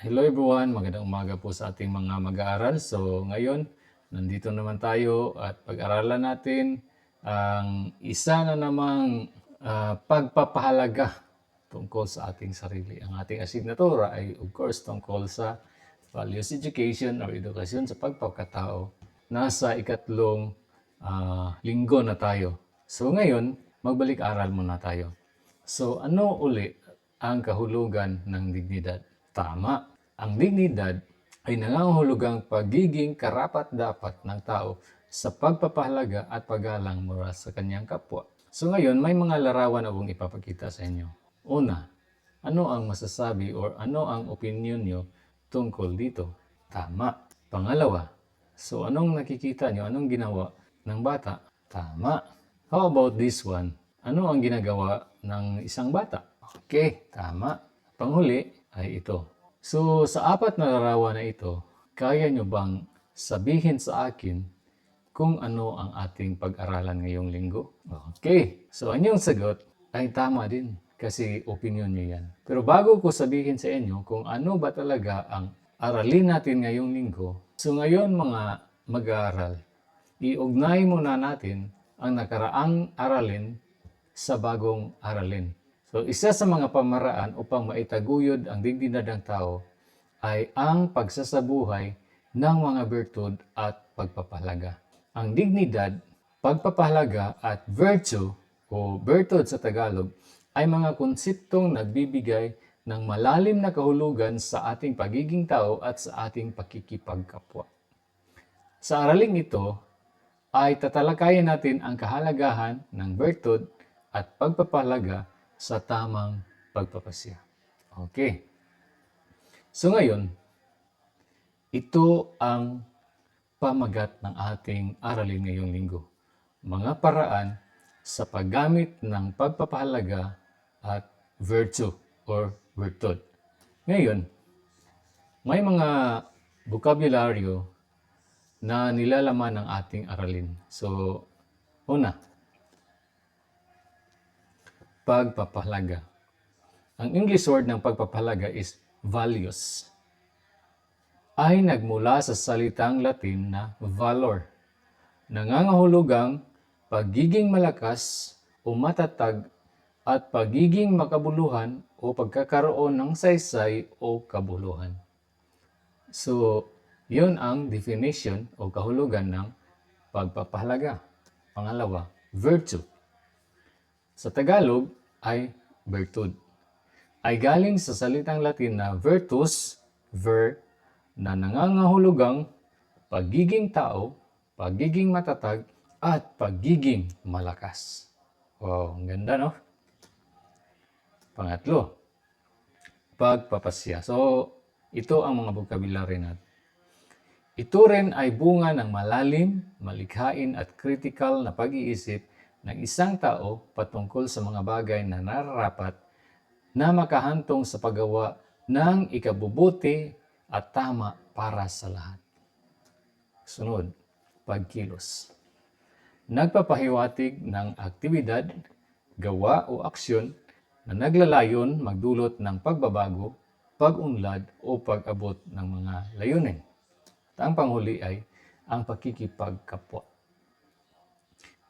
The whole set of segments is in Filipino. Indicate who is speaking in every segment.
Speaker 1: Hello everyone, magandang umaga po sa ating mga mag-aaral. So ngayon, nandito naman tayo at pag-aralan natin ang isa na namang ah, pagpapahalaga tungkol sa ating sarili. Ang ating asignatura ay of course tungkol sa values education or edukasyon sa pagpapakatao. Nasa ikatlong ah, linggo na tayo. So ngayon, magbalik-aral muna tayo. So ano uli ang kahulugan ng dignidad? Tama. Ang dignidad ay nangangahulugang pagiging karapat-dapat ng tao sa pagpapahalaga at paggalang mula sa kanyang kapwa. So ngayon, may mga larawan akong ipapakita sa inyo. Una, ano ang masasabi or ano ang opinion nyo tungkol dito? Tama. Pangalawa, so anong nakikita nyo? Anong ginawa ng bata? Tama. How about this one? Ano ang ginagawa ng isang bata? Okay, tama. Panghuli ay ito. So, sa apat na larawan na ito, kaya nyo bang sabihin sa akin kung ano ang ating pag-aralan ngayong linggo? Okay. So, ang inyong sagot ay tama din kasi opinion nyo yan. Pero bago ko sabihin sa inyo kung ano ba talaga ang aralin natin ngayong linggo, so ngayon mga mag-aaral, iugnay muna natin ang nakaraang aralin sa bagong aralin. So, isa sa mga pamaraan upang maitaguyod ang dignidad ng tao ay ang pagsasabuhay ng mga bertud at pagpapahalaga. Ang dignidad, pagpapahalaga at virtue o bertud sa Tagalog ay mga konseptong nagbibigay ng malalim na kahulugan sa ating pagiging tao at sa ating pakikipagkapwa. Sa araling ito ay tatalakayin natin ang kahalagahan ng bertud at pagpapahalaga sa tamang pagpapasya. Okay. So ngayon, ito ang pamagat ng ating aralin ngayong linggo. Mga paraan sa paggamit ng pagpapahalaga at virtue or virtud. Ngayon, may mga bukabularyo na nilalaman ng ating aralin. So, una, pagpapahalaga. Ang English word ng pagpapahalaga is values. Ay nagmula sa salitang Latin na valor. Nangangahulugang pagiging malakas o matatag at pagiging makabuluhan o pagkakaroon ng saysay o kabuluhan. So, yun ang definition o kahulugan ng pagpapahalaga. Pangalawa, virtue. Sa Tagalog ay virtud. Ay galing sa salitang Latin na virtus, ver, na nangangahulugang pagiging tao, pagiging matatag, at pagiging malakas. Wow, ang ganda no? Pangatlo, pagpapasya. So, ito ang mga vocabulary natin. Ito rin ay bunga ng malalim, malikhain at critical na pag-iisip ng isang tao patungkol sa mga bagay na nararapat na makahantong sa paggawa ng ikabubuti at tama para sa lahat. Sunod, pagkilos. Nagpapahiwatig ng aktibidad, gawa o aksyon na naglalayon magdulot ng pagbabago, pag-unlad o pag-abot ng mga layunin. At ang panghuli ay ang pakikipagkapwa.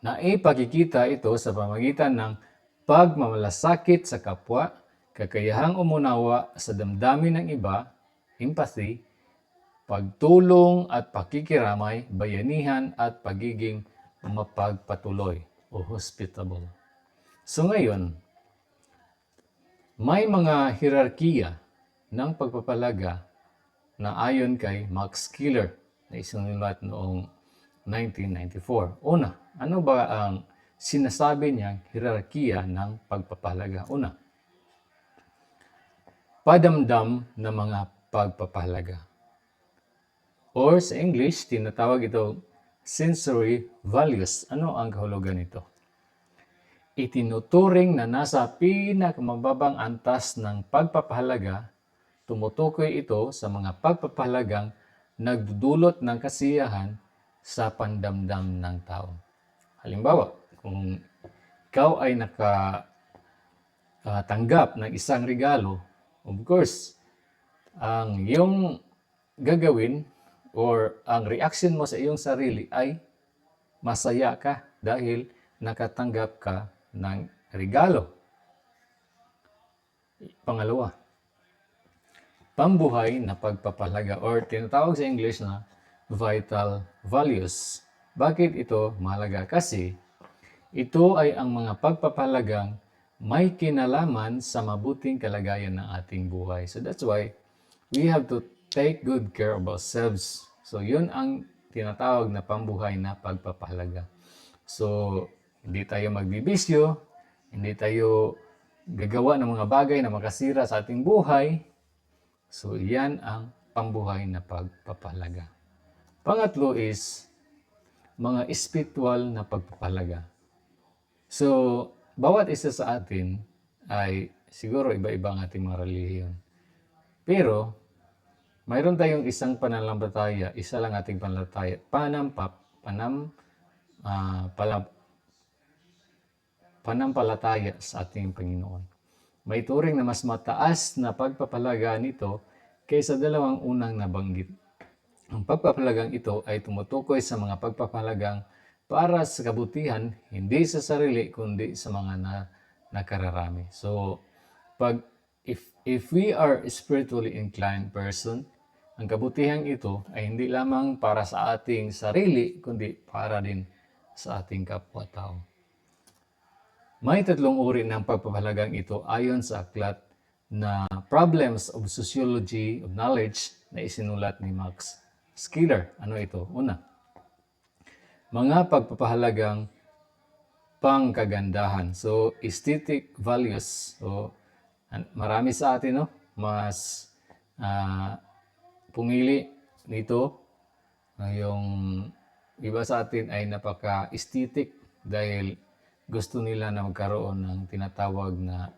Speaker 1: Naipakikita ito sa pamagitan ng pagmamalasakit sa kapwa, kakayahang umunawa sa damdamin ng iba, empathy, pagtulong at pakikiramay, bayanihan at pagiging mapagpatuloy o hospitable. So ngayon, may mga hierarkiya ng pagpapalaga na ayon kay Max Killer na isinulat noong 1994. Una, ano ba ang sinasabi niyang hierarkiya ng pagpapahalaga? Una, padamdam na mga pagpapahalaga. Or sa English, tinatawag ito sensory values. Ano ang kahulugan nito? Itinuturing na nasa pinakamababang antas ng pagpapahalaga, tumutukoy ito sa mga pagpapahalagang nagdudulot ng kasiyahan sa pandamdam ng tao. Halimbawa, kung ikaw ay nakatanggap ng isang regalo, of course, ang iyong gagawin or ang reaction mo sa iyong sarili ay masaya ka dahil nakatanggap ka ng regalo. Pangalawa, pambuhay na pagpapalaga or tinatawag sa English na vital values. Bakit ito mahalaga? Kasi ito ay ang mga pagpapalagang may kinalaman sa mabuting kalagayan ng ating buhay. So that's why we have to take good care of ourselves. So yun ang tinatawag na pambuhay na pagpapahalaga. So hindi tayo magbibisyo, hindi tayo gagawa ng mga bagay na makasira sa ating buhay. So yan ang pambuhay na pagpapahalaga. Pangatlo is mga spiritual na pagpapahalaga. So, bawat isa sa atin ay siguro iba-iba ang ating mga relihiyon. Pero, mayroon tayong isang pananampalataya, isa lang ating pananampalataya, panampap, panam, ah, pala, panampalataya sa ating Panginoon. May turing na mas mataas na pagpapalaga nito kaysa dalawang unang nabanggit. Ang pagpapalagang ito ay tumutukoy sa mga pagpapalagang para sa kabutihan, hindi sa sarili, kundi sa mga na, nakararami. So, pag if, if we are spiritually inclined person, ang kabutihan ito ay hindi lamang para sa ating sarili, kundi para din sa ating kapwa-tao. May tatlong uri ng pagpapahalagang ito ayon sa aklat na Problems of Sociology of Knowledge na isinulat ni Max Skiller. Ano ito? Una, mga pagpapahalagang pangkagandahan. So, aesthetic values. So, marami sa atin, no? Mas ah, pumili nito. Yung iba sa atin ay napaka-aesthetic dahil gusto nila na magkaroon ng tinatawag na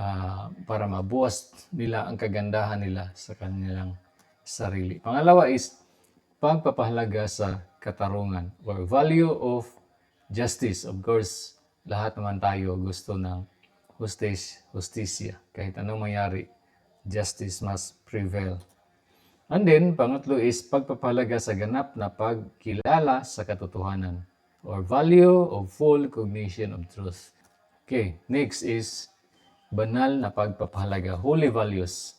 Speaker 1: ah, para mabuwas nila ang kagandahan nila sa kanilang sarili. Pangalawa is pagpapahalaga sa katarungan or value of justice. Of course, lahat naman tayo gusto ng justice, justisya. Kahit anong mangyari, justice must prevail. And then, pangatlo is pagpapahalaga sa ganap na pagkilala sa katotohanan or value of full cognition of truth. Okay, next is banal na pagpapahalaga, holy values.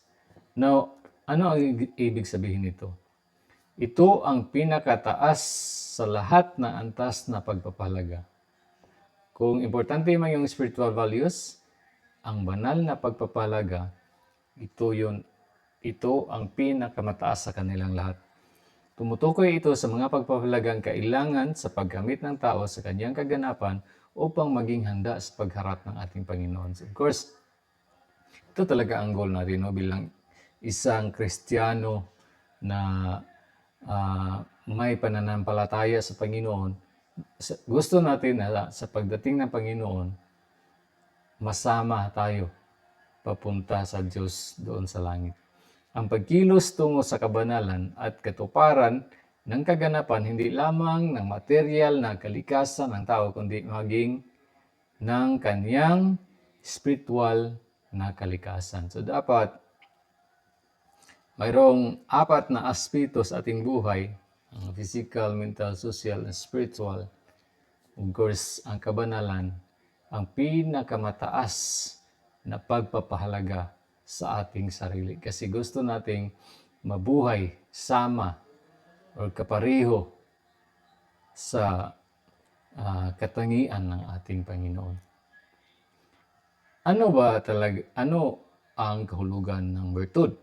Speaker 1: Now, ano ang ig- ibig sabihin nito? Ito ang pinakataas sa lahat na antas na pagpapahalaga. Kung importante man yung spiritual values, ang banal na pagpapahalaga, ito yun, ito ang pinakamataas sa kanilang lahat. Tumutukoy ito sa mga pagpapahalagang kailangan sa paggamit ng tao sa kanyang kaganapan upang maging handa sa pagharap ng ating Panginoon. So, of course, ito talaga ang goal natin no, bilang isang Kristiyano na ah, may pananampalataya sa Panginoon. Gusto natin na sa pagdating ng Panginoon, masama tayo papunta sa Diyos doon sa langit. Ang pagkilos tungo sa kabanalan at katuparan ng kaganapan hindi lamang ng material na kalikasan ng tao kundi maging ng kanyang spiritual na kalikasan. So dapat mayroong apat na aspeto sa ating buhay, ang physical, mental, social, and spiritual. Of course, ang kabanalan, ang pinakamataas na pagpapahalaga sa ating sarili. Kasi gusto nating mabuhay sama or kapareho sa ah, katangian ng ating Panginoon. Ano ba talaga, ano ang kahulugan ng bertud?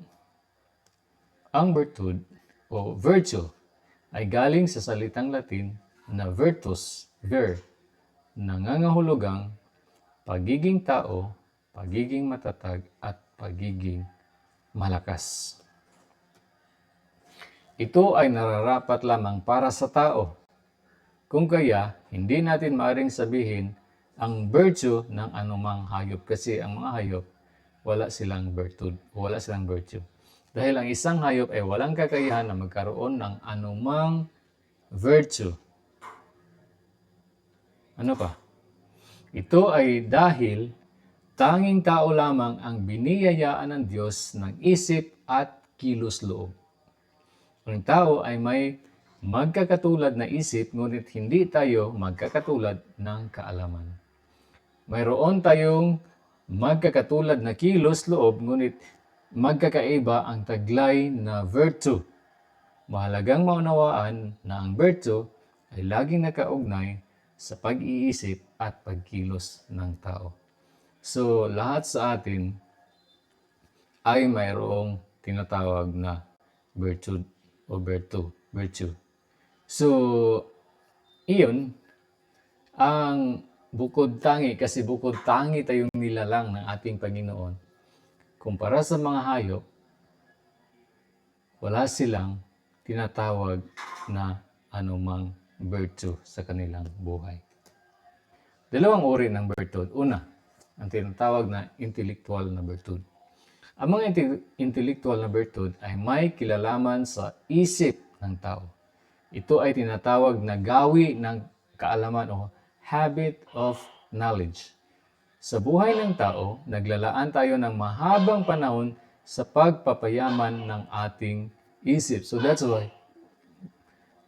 Speaker 1: Ang bertud o virtue ay galing sa salitang Latin na virtus, ver, nangangahulugang pagiging tao, pagiging matatag, at pagiging malakas. Ito ay nararapat lamang para sa tao. Kung kaya, hindi natin maaring sabihin ang virtue ng anumang hayop kasi ang mga hayop wala silang virtue, wala silang virtue. Dahil ang isang hayop ay walang kakayahan na magkaroon ng anumang virtue. Ano pa? Ito ay dahil tanging tao lamang ang biniyayaan ng Diyos ng isip at kilos loob. Ang tao ay may magkakatulad na isip ngunit hindi tayo magkakatulad ng kaalaman. Mayroon tayong magkakatulad na kilos loob ngunit magkakaiba ang taglay na virtue. Mahalagang maunawaan na ang virtue ay laging nakaugnay sa pag-iisip at pagkilos ng tao. So, lahat sa atin ay mayroong tinatawag na virtue o virtue. virtue. So, iyon, ang bukod tangi, kasi bukod tangi tayong nilalang ng ating Panginoon, kumpara sa mga hayop, wala silang tinatawag na anumang virtue sa kanilang buhay. Dalawang uri ng virtue. Una, ang tinatawag na intellectual na virtue. Ang mga inte- intellectual na virtue ay may kilalaman sa isip ng tao. Ito ay tinatawag na gawi ng kaalaman o habit of knowledge. Sa buhay ng tao, naglalaan tayo ng mahabang panahon sa pagpapayaman ng ating isip. So that's why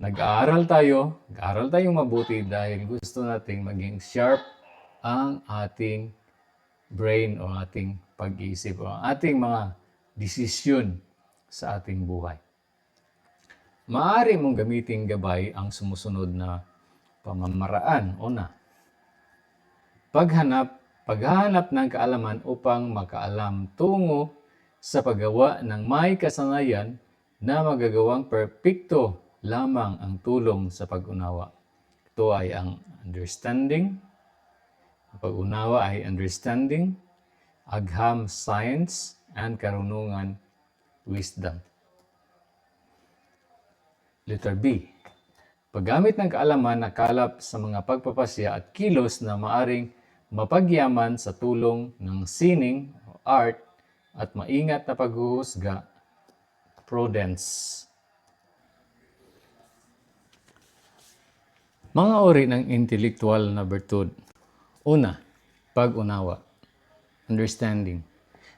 Speaker 1: nag-aaral tayo, nag-aaral tayong mabuti dahil gusto nating maging sharp ang ating brain o ating pag-iisip o ating mga desisyon sa ating buhay. Maaari mong gamitin gabay ang sumusunod na pamamaraan. Una, paghanap, paghahanap ng kaalaman upang makaalam tungo sa paggawa ng may kasanayan na magagawang perpekto lamang ang tulong sa pag-unawa. Ito ay ang understanding. Pag-unawa ay understanding, agham science, and karunungan wisdom. Letter B. Paggamit ng kaalaman na kalap sa mga pagpapasya at kilos na maaring mapagyaman sa tulong ng sining o art at maingat na paghuhusga, prudence. Mga uri ng intellectual na bertud. Una, pag-unawa. Understanding.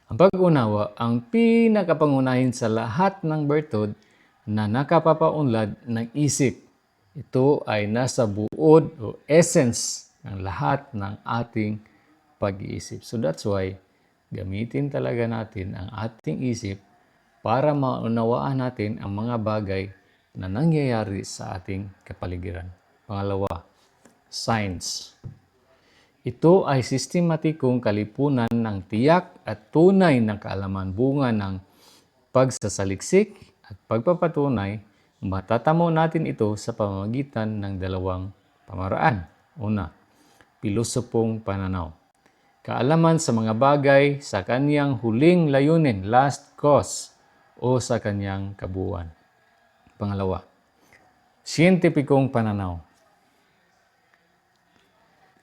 Speaker 1: Ang pag-unawa ang pinakapangunahin sa lahat ng bertud na nakapapaunlad ng isip. Ito ay nasa buod o essence ng lahat ng ating pag-iisip. So that's why gamitin talaga natin ang ating isip para maunawaan natin ang mga bagay na nangyayari sa ating kapaligiran. Pangalawa, science. Ito ay sistematikong kalipunan ng tiyak at tunay na kaalaman bunga ng pagsasaliksik at pagpapatunay, matatamo natin ito sa pamamagitan ng dalawang pamaraan. Una, pilosopong pananaw. Kaalaman sa mga bagay sa kanyang huling layunin, last cause, o sa kanyang kabuuan. Pangalawa, siyentipikong pananaw.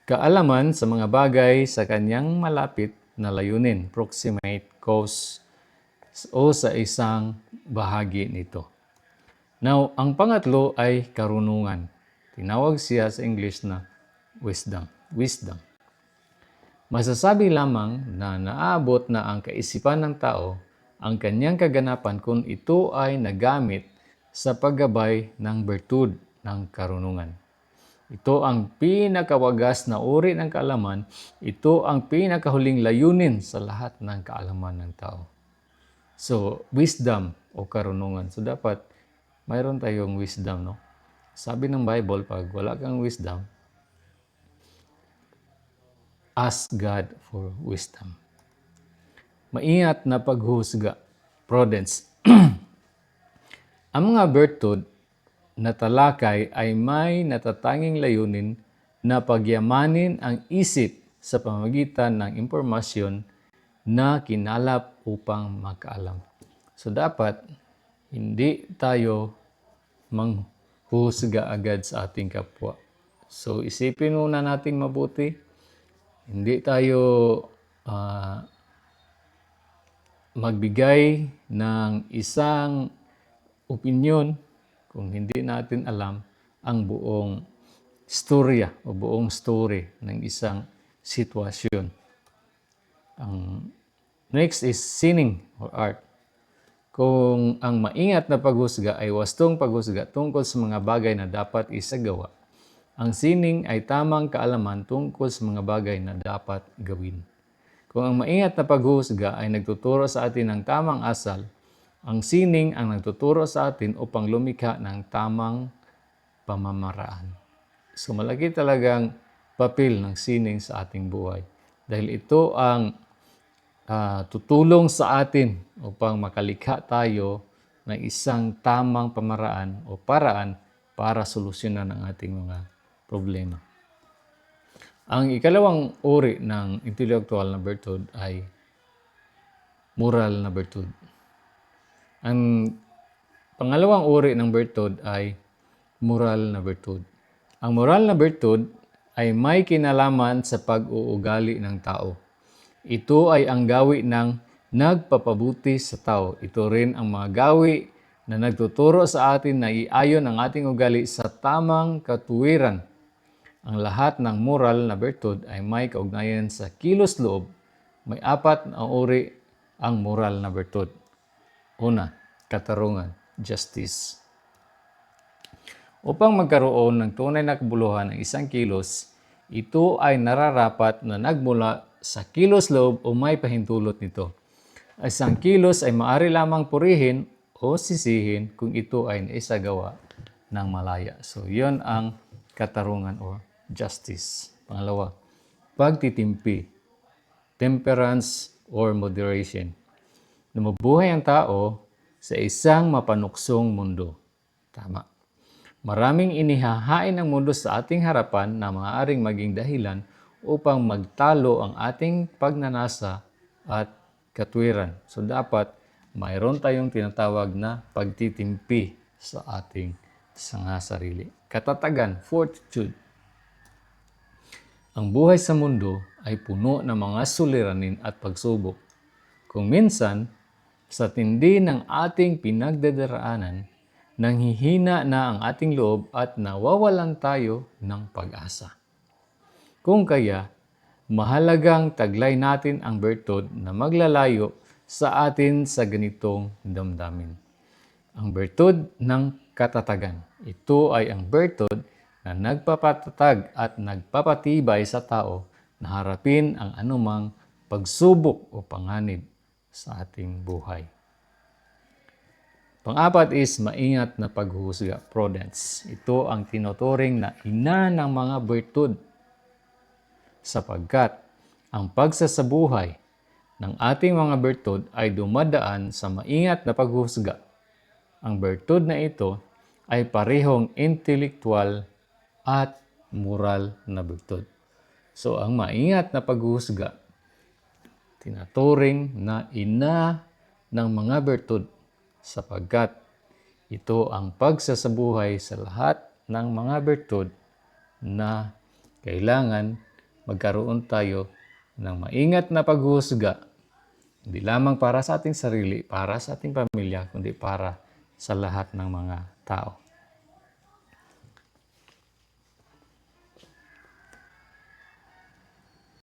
Speaker 1: Kaalaman sa mga bagay sa kanyang malapit na layunin, proximate cause, o sa isang bahagi nito. Now, ang pangatlo ay karunungan. Tinawag siya sa English na wisdom. Wisdom. Masasabi lamang na naabot na ang kaisipan ng tao ang kanyang kaganapan kung ito ay nagamit sa paggabay ng bertud ng karunungan. Ito ang pinakawagas na uri ng kaalaman. Ito ang pinakahuling layunin sa lahat ng kaalaman ng tao. So, wisdom o karunungan. So, dapat mayroon tayong wisdom, no? Sabi ng Bible, pag wala kang wisdom, ask God for wisdom. Maingat na paghusga, prudence. Ang mga bertud na talakay ay may natatanging layunin na pagyamanin ang isip sa pamagitan ng impormasyon na kinalap upang makaalam. So dapat hindi tayo manghusga agad sa ating kapwa. So isipin muna nating mabuti. Hindi tayo ah, magbigay ng isang opinion kung hindi natin alam ang buong storya o buong story ng isang sitwasyon. Ang next is sinning or art. kung ang maingat na paghusga ay wastong paghusga tungkol sa mga bagay na dapat isagawa, ang sining ay tamang kaalaman tungkol sa mga bagay na dapat gawin. Kung ang maingat na paghusga ay nagtuturo sa atin ng tamang asal, ang sining ang nagtuturo sa atin upang lumikha ng tamang pamamaraan. So malaki talagang papel ng sining sa ating buhay. Dahil ito ang ah, tutulong sa atin upang makalikha tayo ng isang tamang pamaraan o paraan para solusyonan ang ating mga problema. Ang ikalawang uri ng intellectual na bertud ay moral na bertud. Ang pangalawang uri ng bertud ay moral na bertud. Ang moral na bertud ay may kinalaman sa pag-uugali ng tao. Ito ay ang gawi ng nagpapabuti sa tao. Ito rin ang mga gawi na nagtuturo sa atin na iayon ang ating ugali sa tamang katuwiran. Ang lahat ng moral na bertud ay may kaugnayan sa kilos loob. May apat na uri ang moral na bertud. Una, katarungan, justice. Upang magkaroon ng tunay na kabuluhan ng isang kilos, ito ay nararapat na nagmula sa kilos loob o may pahintulot nito. Ang Isang kilos ay maari lamang purihin o sisihin kung ito ay naisagawa ng malaya. So, yon ang katarungan o justice. Pangalawa, pagtitimpi, temperance or moderation. Lumubuhay ang tao sa isang mapanuksong mundo. Tama. Maraming inihahain ng mundo sa ating harapan na maaaring maging dahilan upang magtalo ang ating pagnanasa at katwiran. So dapat mayroon tayong tinatawag na pagtitimpi sa ating sanga sarili. Katatagan, fortitude. Ang buhay sa mundo ay puno ng mga suliranin at pagsubok. Kung minsan, sa tindi ng ating pinagdadaraanan, nanghihina na ang ating loob at nawawalan tayo ng pag-asa. Kung kaya, mahalagang taglay natin ang bertod na maglalayo sa atin sa ganitong damdamin. Ang bertod ng katatagan. Ito ay ang bertod na nagpapatatag at nagpapatibay sa tao na harapin ang anumang pagsubok o panganib sa ating buhay. Pang-apat is maingat na paghuhusga, prudence. Ito ang tinuturing na ina ng mga bertud sapagkat ang pagsasabuhay ng ating mga bertud ay dumadaan sa maingat na paghuhusga. Ang bertud na ito ay parehong intelektual at moral na bertud. So ang maingat na paghuhusga, tinaturing na ina ng mga bertud sapagkat ito ang pagsasabuhay sa lahat ng mga bertud na kailangan magkaroon tayo ng maingat na paghuhusga hindi lamang para sa ating sarili, para sa ating pamilya, kundi para sa lahat ng mga tao.